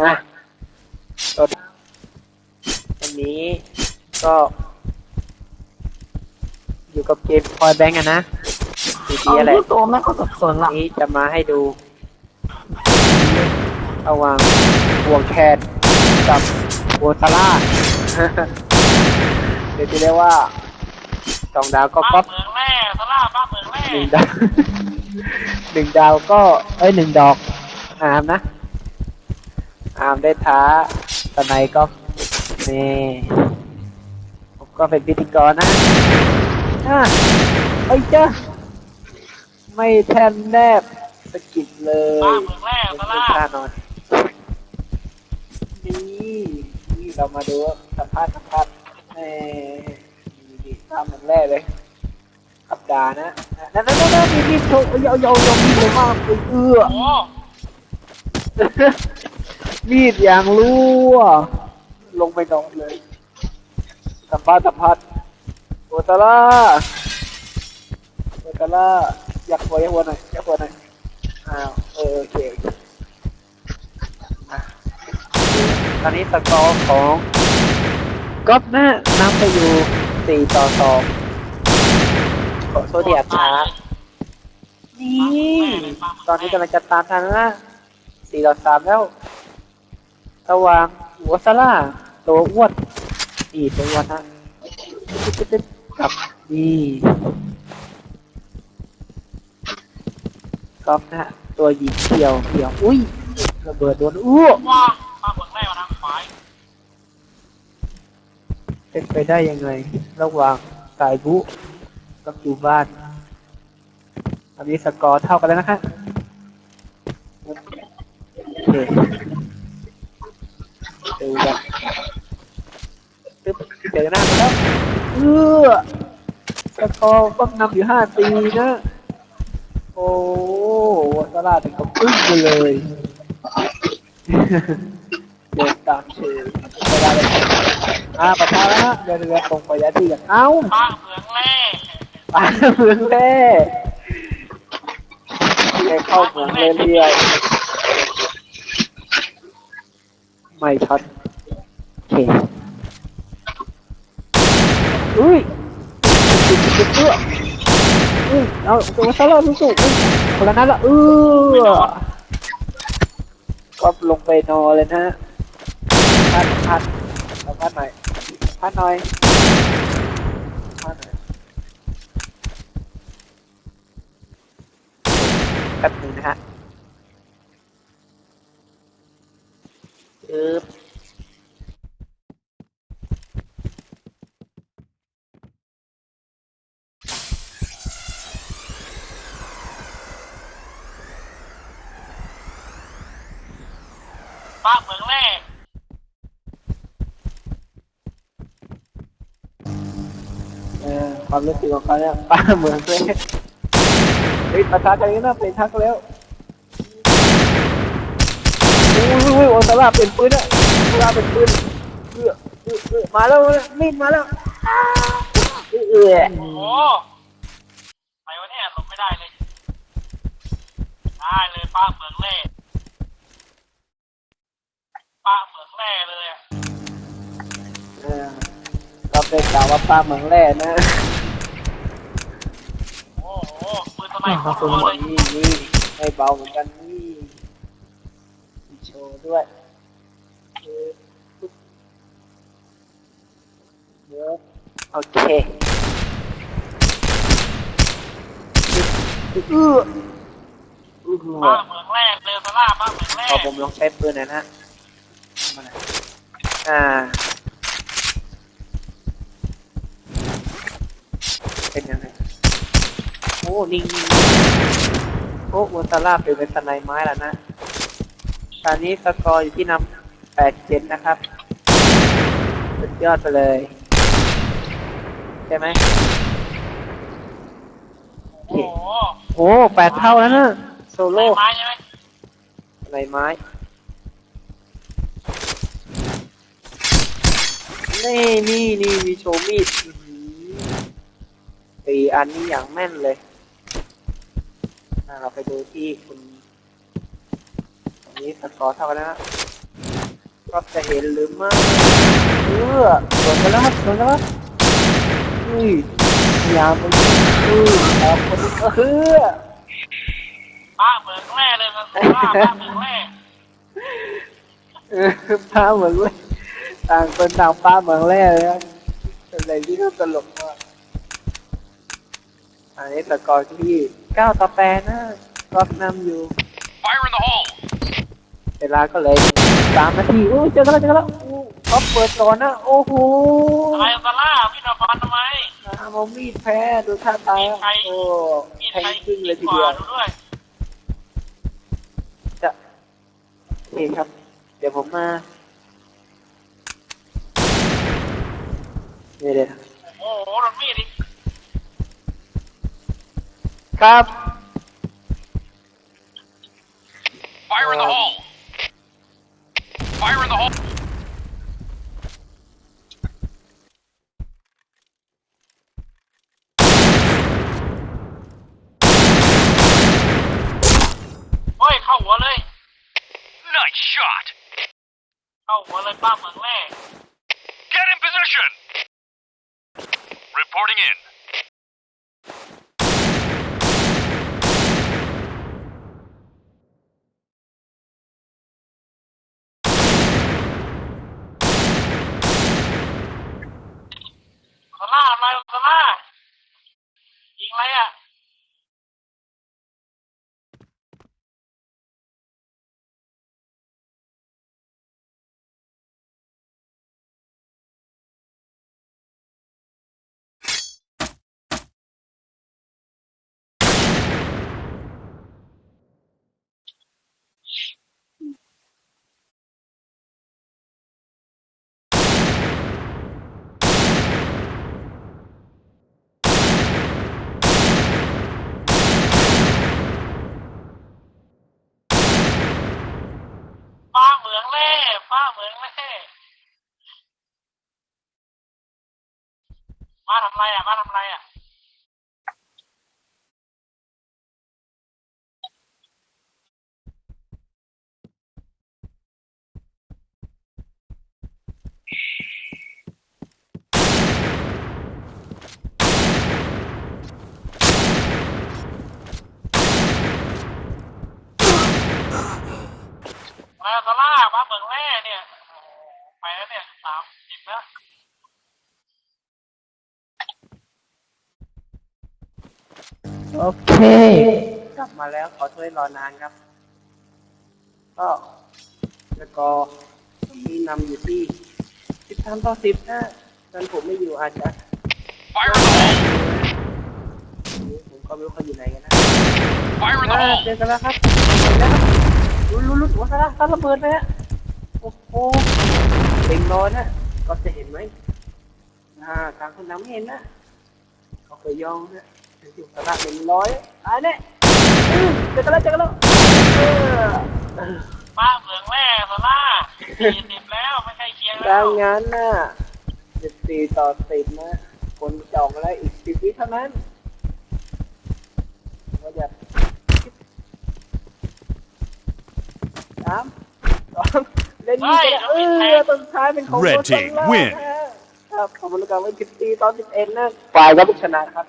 อะก็วันนี้ก็ อยู่กับเกมคอยแบงก์อะนะดีเอาๆอะไรที่ตัวไม่ก็สับสนวัละนนี้จะมาให้ดูระหว่างห่วงแคนกับโวซาร่าเดี๋ยวจะเรียกว่าสองดาวก็บ้าก๊อปเมืองแร่สลาบ้าเมืองแร่หนึ่งดาวหนึ่งดาวก็ เอ้ยหนึ่งดอกอามนะ อามได้ท้าตะไหนก็นี่ผมก็เป็นพิธีกรนะอะไอ้ยจ้าไม่แทนแนบสะกิดเลยบ้าเมืองแร่สเป็นลาท่านอนนี่นี่เรามาดูสัมภาษณ์สัมภาษณ์เอ่นี่ตามเหมือนแรกเลยขับดานะนั่นนั่นนั่นมีมีโชว์ยาวยาวยาวมีดเลยมากเลยเอื้อ มีดอย่างรั่ว ลงไปนอนเลยสัมภาษณ์สัมภาษณ์โอตาร่าโอตาร่าอยากหัวอยากหัวหน่อยอยากหัวหน่อยอ้าวเออโอเคโอตอนนี้สกอร์ของก๊อฟนะนำไปอยู่สี่ต่อสองขอโทษที่อัดช้านี่ ตอนนี้กำลังจะตามทันนะสี่ต่อสามแล้ว ระหว่าง หัวซาร่าตัวอ้วนนี่ตัวอ้วนนะตึ๊ดๆๆกับนี่ก๊อฟนะฮะตัวหญิงเขียวเขียวอุ้ยระเบิดโดนอ้วว้าบ้าเมืองแร่มาทางขวาเป็นไปได้ยังไง ระหว่างสายบุกับอยู่บ้านอันนี้สกอร์เท่ากันแล้วนะคะโอเค ดูกันตึ๊บเจอหน้ากันแล้วเออสกอร์ก็นำอยู่ห้าตีนะ โอ้วัสลาถึงกับอึ้งไปเลยเดินตามเชื่อเวลาเลยอ่าประทาแล้วฮะเดินเรือตรงไปยัดที่กันเอ้าบ้าเมืองแร่ปาเมืองแร่ให้เข้าเมืองเรื่อยๆ ไม่ช็อตโอเคอุ้ยติดติดเอื้ออุ้ยเอาตัวซะแล้วสู้ๆอุ้ยคนละนั้นละเออก็ลงไปนอนเลยนะพัดพัดแล้วพัดหน่อยพัดหน่อย บ้าเมืองแร่เออความรู้สึกของเขาเนี่ยป้าเหมือนเลยเฮ้ยประชาชนนี่น่าเป็นทักแล้วอุ้ยอุ้ยโอซาร่าเป็นปืนอะโอซาร่าเป็นปืนเออเออเออมาแล้วมีดมาแล้วอ้าเออเออโอ้ไปวะเนี่ยลงไม่ได้เลยได้เลยป้าเมืองแร่ป้าเมืองแร่เลยอะเออเราเป็นกล่าวว่าป้าเหมืองแร่นะโอ้โหปืนสไนเปอร์เลยนี่นี่ไม่เบาเหมือนกันนี่มีโชว์ด้วยเออปุ๊บเดี๋ยวโอเคเอออื้อหือบ้าเมืองแร่เรือสลาบ้าเมืองแร่พอผมลองใช้ปืนหน่อยนะ มาหน่อยอ่าเป็นยังไงโอ้นิ่งๆโอ้วัตาร่าเป็นเป็นสไนไม้แล้วนะ ตอนนี้สกอร์อยู่ที่นำแปดเจ็ดนะครับ สุดยอดไปเลย ใช่ไหมโอเคโอ้โหโอ้แปดเท่าแล้วนะ โซไม้โล่ไม้ใช่ไหมสไนไม้ นี่นี่นี่มีโชว์มีดอื้อหือสี่อันนี้อย่างแม่นเลยอะเราไปดูที่คุณตรงนี้สกอร์เท่ากันแล้วนะก็จะเห็นหรือไม่เออสวนกันแล้วครับสวนกันแล้วอุ้ยพยายามไปอุ้ยออกคนนี้ก็คือป้าเหมืองแร่เลยมันป้าป้าเหมืองแร่เออป้าเหมือนเลย ต่างคนต่างป้าเหมือนแร่เลยครับเป็นอะไรที่น่าตลกมากอันนี้สกอร์ที่เก้าต่อแปดนะก็นำอยู่ Fire in the hole! เวลาก็เลยสามนาทีโอ้ยเจอกันแล้วเจอกันแล้วอู้เขาเปิดก่อนนะโอ้โหอะไรซาร่าพี่นฟันทำไมอามามีดแพ้ดูท่าตายมีดใครโอ้มีแทงใครขึ้นเลยทีกเดียว่าวดูด้วยจะโอเคครับ เดี๋ยวผมมา เดี๋ยวเดี๋ยวโอ้โหโดนมีดอีกครับ Fire in the Um, hole! Fire in the hole! โอ้ยเข้าหัวเลย Nice shot! เข้าหัวเลยป้าเหมืองแร่ Get in position! Reporting in. ซาร่า อะไรออกมายิงอะไรอะ ป้าเหมืองแฟ้าเหมืองแม่มาทำไรอะ มาทำไรอะ มาซาร่ามาเหมืองแร่เนี่ยโอ้โห ไปแล้วเนี่ยสามสิบแล้วโอเค กลับมาแล้วขอโทษรอนานครับ ก็สกอร์มีนำอยู่ที่สิบสามต่อสิบนะตอนผมไม่อยู่อาจจะ Fire in the hole! ผมก็ไม่รู้เขาอยู่ไหนกันนะ Fire in the อ่า hole! เจอกันแล้วครับเจอกันแล้วครับลุ้นลุ้นลุ้นหัวซะละซะระเบิดไปฮะโอ้โห เต็งรอนะก็จะเห็นไหมอ่าทางคนน้ำไม่เห็นนะเขาเคยยองนะอยู่สระหนึ่งร้อยอ่าเนี่ยอืมเจอกันแล้วเจอกันแล้วเออเออป้าเหมืองแร่ซาร่าสี่สิบแล้วไม่ใช่เคียงแล้ดัวงนั้นน่ะสิบสี่ต่อสิบนะคนจองแล้วอีกสิบวิเท่านั้นก็จะสามสอง เล่นนี่กันนะเออตอนท้ายเป็นของ Red โรซัน team ล่า win นะฮะครับขอบคุณการไว้สิบสี่ต่อสิบเอ็ดนะฝ่ายก็ชนะครับ